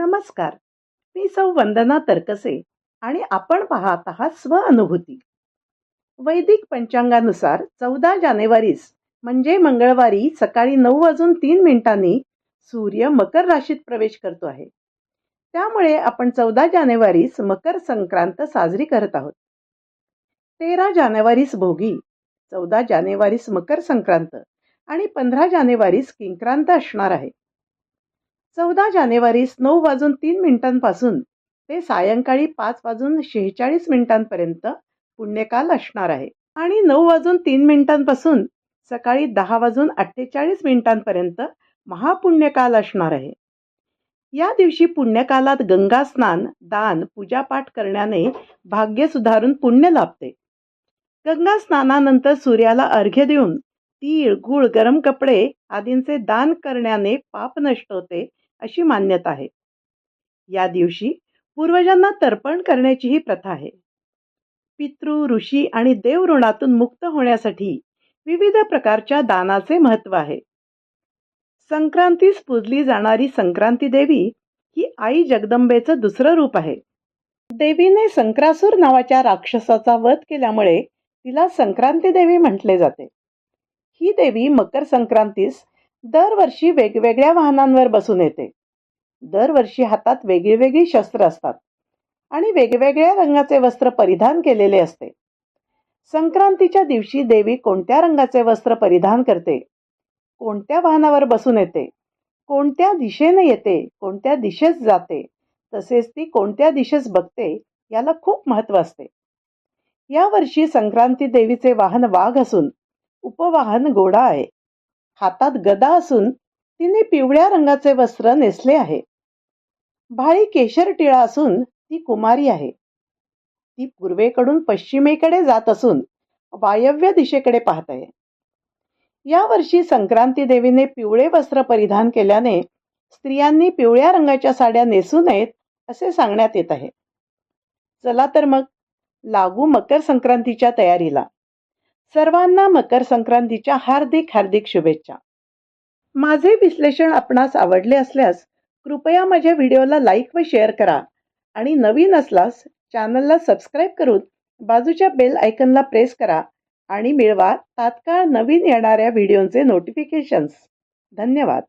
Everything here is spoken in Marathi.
नमस्कार. मी सौ वंदना तरकसे आणि आपण पाहत आहात स्वअनुभूती वैदिक पंचांगानुसार चौदा जानेवारीस म्हणजे मंगळवारी सकाळी नऊ वाजून तीन मिनिटांनी सूर्य मकर राशीत प्रवेश करतो आहे. त्यामुळे आपण चौदा जानेवारीस मकर संक्रांत साजरी करत आहोत. तेरा जानेवारीस भोगी चौदा जानेवारीस मकर संक्रांत आणि पंधरा जानेवारीस किंक्रांत असणार आहे. चौदा जानेवारीस नऊ वाजून तीन मिनिटांपासून ते सायंकाळी पाच वाजून शेहेचाळीस मिनिटांपर्यंत पुण्यकाल असणार आहे. आणि नऊ वाजून तीन मिनिटांपासून सकाळी दहा वाजून अठ्ठेचाळीस मिनिटांपर्यंत महापुण्यकाल असणार आहे. या दिवशी पुण्यकालात गंगा स्नान दान पूजापाठ करण्याने भाग्य सुधारून पुण्य लाभते. गंगा स्नानानंतर सूर्याला अर्घ्य देऊन तीळ गुळ गरम कपडे आदींचे दान करण्याने पाप नष्ट होते. अशी मान्यता आहे. या दिवशी पूर्वजांना तर्पण करण्याची ही प्रथा आहे. पितृ ऋषी आणि देव ऋणातून मुक्त होण्यासाठी विविध प्रकारच्या दानाचे महत्त्व आहे. संक्रांतीस पूजली जाणारी संक्रांती देवी ही आई जगदंबेचं दुसरं रूप आहे. देवीने संक्रासूर नावाच्या राक्षसाचा वध केल्यामुळे तिला संक्रांती देवी म्हटले जाते. ही देवी मकर संक्रांतीस दरवर्षी वेगवेगळ्या वाहनांवर बसून येते. दरवर्षी हातात वेगळी वेगळी शस्त्र असतात आणि वेगवेगळ्या रंगाचे वस्त्र परिधान केलेले असते. संक्रांतीच्या दिवशी देवी कोणत्या रंगाचे वस्त्र परिधान करते? कोणत्या वाहनावर बसून येते? कोणत्या दिशेने येते? कोणत्या दिशेस जाते? तसेच ती कोणत्या दिशेस बघते? याला खूप महत्त्व असते. यावर्षी संक्रांती देवीचे वाहन वाघ असून उपवाहन घोडा आहे. हातात गदा असून तिने पिवळ्या रंगाचे वस्त्र नेसले आहे. भाळी केशर टिळा असून ती कुमारी आहे. ती पूर्वेकडून पश्चिमेकडे जात असून वायव्य दिशेकडे पाहत आहे. या वर्षी संक्रांती देवीने पिवळे वस्त्र परिधान केल्याने स्त्रियांनी पिवळ्या रंगाच्या साड्या नेसू नयेत असे सांगण्यात येत आहे. चला तर मग लागू मकर संक्रांतीच्या तयारीला. सर्वांना मकर संक्रांतीच्या हार्दिक हार्दिक शुभेच्छा. माझे विश्लेषण आपणास आवडले असल्यास कृपया माझ्या व्हिडिओला लाईक व शेअर करा आणि नवीन असल्यास चॅनलला सबस्क्राईब करून बाजूच्या बेल आयकनला प्रेस करा आणि मिळवा तात्काळ नवीन येणाऱ्या व्हिडिओंचे नोटिफिकेशन्स. धन्यवाद.